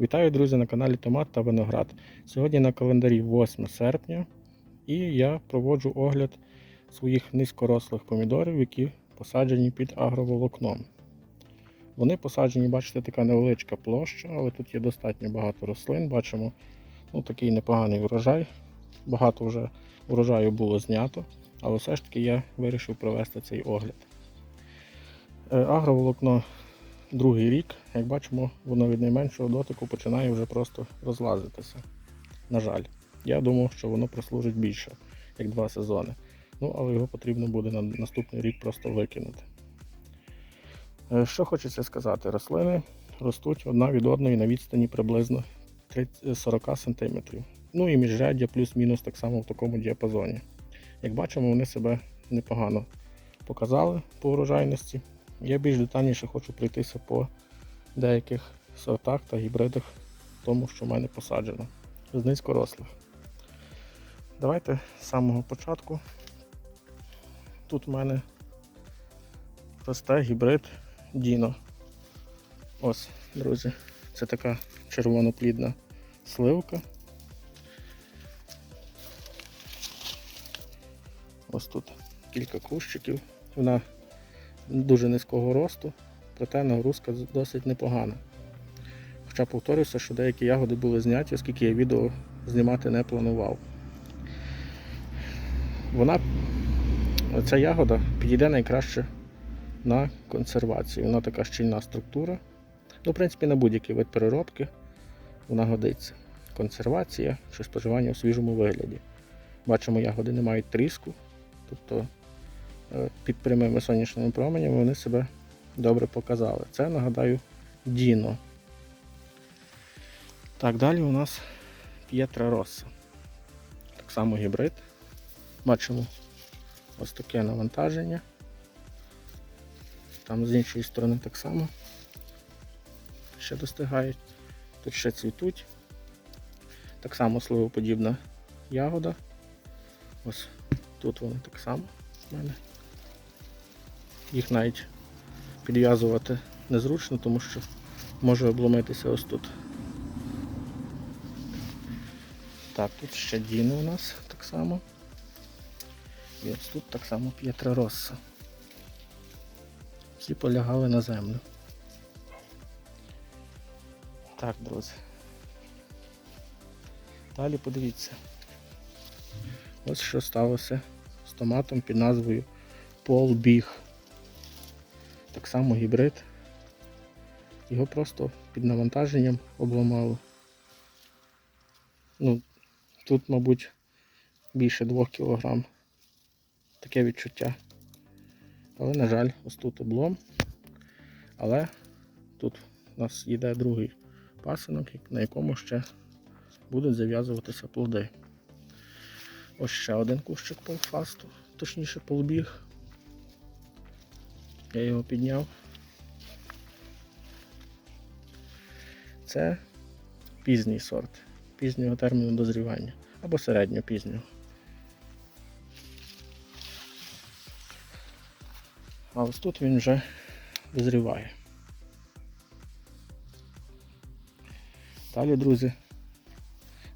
Вітаю, друзі, на каналі Томат та Виноград. Сьогодні на календарі 8 серпня і я проводжу огляд своїх низькорослих помідорів, які посаджені під агроволокном. Вони посаджені, бачите, така невеличка площа, але тут є достатньо багато рослин. Бачимо ну, такий непоганий врожай. Багато вже урожаю було знято, але все ж таки я вирішив провести цей огляд. Е, Агроволокно другий рік, як бачимо, воно від найменшого дотику починає вже просто розлазитися. На жаль, я думав, що воно прослужить більше, як два сезони. Ну, але його потрібно буде на наступний рік просто викинути. Е, Що хочеться сказати, рослини ростуть одна від одної на відстані приблизно 30 40 см. Ну і міжряддя плюс-мінус так само в такому діапазоні. Як бачимо, вони себе непогано показали по урожайності. Я більш детальніше хочу пройтися по деяких сортах та гібридах тому, що в мене посаджено з низькорослих. Давайте з самого початку. Тут в мене росте гібрид Діно. Ось, друзі, це така червоноплідна сливка. Ось тут кілька кущиків. Вона дуже низького росту, проте нагрузка досить непогана. Хоча повторюся, що деякі ягоди були зняті, оскільки я відео знімати не планував. Вона, ця ягода підійде найкраще на консервацію. Вона така щільна структура. Ну, в принципі, на будь-який вид переробки вона годиться. Консервація чи споживання у свіжому вигляді. Бачимо, ягоди не мають тріску, тобто під прямими сонячними променями вони себе добре показали. Це, нагадаю, Діно. Так, далі у нас П'єтра Росса. Так само гібрид. Бачимо ось таке навантаження. Там з іншої сторони так само ще достигають. Тут ще цвітуть. Так само сливоподібна ягода. Ось тут вони так само в мене. Їх навіть підв'язувати незручно, тому що може обломитися ось тут. Так, тут ще Діно у нас так само. І ось тут так само П'єтра Росса. Всі полягали на землю. Так, друзі. Далі подивіться. Ось що сталося з томатом під назвою Пол Біг. Так само гібрид. Його просто під навантаженням обламало. Ну, тут, мабуть, більше 2 кг. Таке відчуття. Але, на жаль, ось тут облом. Але тут у нас йде другий пасинок, на якому ще будуть зав'язуватися плоди. Ось ще один кущик полфасту, точніше полбіг. Я його підняв. Це пізній сорт, пізнього терміну дозрівання або середньопізнього. А ось тут він вже дозріває. Далі, друзі,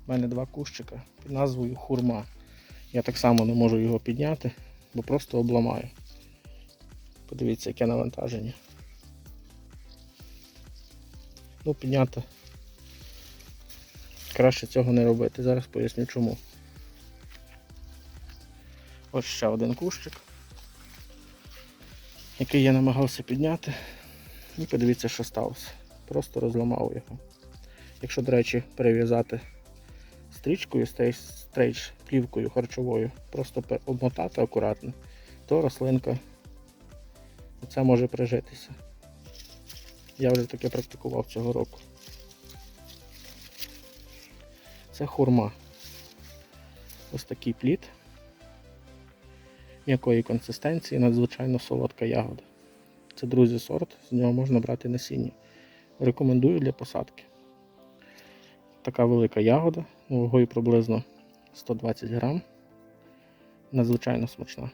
в мене два кущика під назвою хурма. Я так само не можу його підняти, бо просто обламаю. Подивіться, яке навантаження. Ну, підняти. Краще цього не робити. Зараз поясню чому. Ось ще один кущик, який я намагався підняти. І подивіться, що сталося. Просто розламав його. Якщо, до речі, перев'язати стрічкою, стрейч плівкою харчовою, просто обмотати акуратно, то рослинка це може прижитися. Я вже таке практикував цього року. Це хурма. Ось такий плід м'якої консистенції, надзвичайно солодка ягода. Це, друзі, сорт, з нього можна брати насіння. Рекомендую для посадки. Така велика ягода, вагою приблизно 120 грам. Надзвичайно смачна.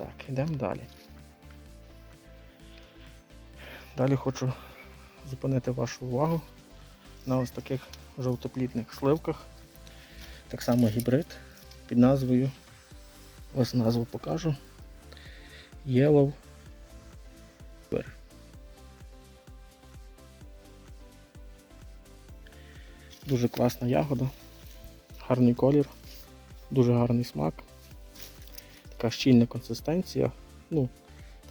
Так, йдемо далі. Далі хочу зупинити вашу увагу на ось таких жовтоплітних сливках. Так само гібрид під назвою, ось назву покажу. Yellow Bear. Дуже класна ягода, гарний колір, дуже гарний смак, така щільна консистенція, ну,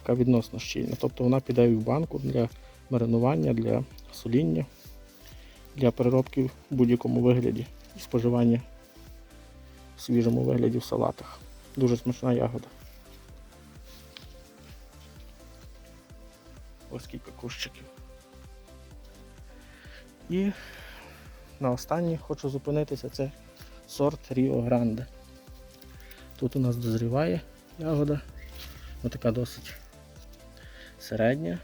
така відносно щільна. Тобто вона піде в банку для маринування, для соління, для переробки в будь-якому вигляді і споживання в свіжому вигляді в салатах. Дуже смачна ягода. Ось кілька кущиків. І на останній хочу зупинитися, це сорт Ріо Гранде. Тут у нас дозріває ягода, Ось така досить середня,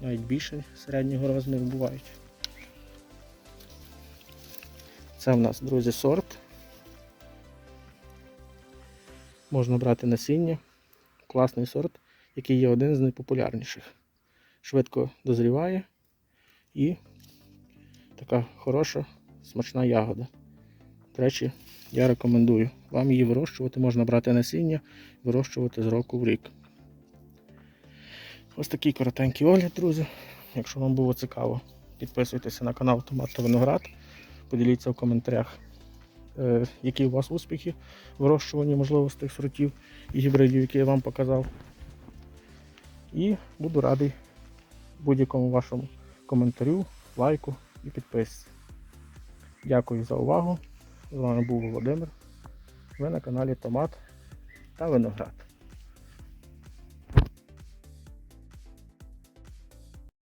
навіть більше середнього розміру бувають. Це в нас, друзі, сорт. Можна брати насіння. Класний сорт, який є один з найпопулярніших. Швидко дозріває і така хороша, смачна ягода. До речі, я рекомендую. Вам її вирощувати, можна брати насіння, вирощувати з року в рік. Ось такий коротенький огляд, друзі. Якщо вам було цікаво, підписуйтеся на канал Томат та Виноград. Поділіться в коментарях, е, які у вас успіхи в вирощуванні, можливо, з сортів і гібридів, які я вам показав. І буду радий будь-якому вашому коментарю, лайку і підписці. Дякую за увагу. З вами був Володимир. Ви на каналі Томат та Виноград.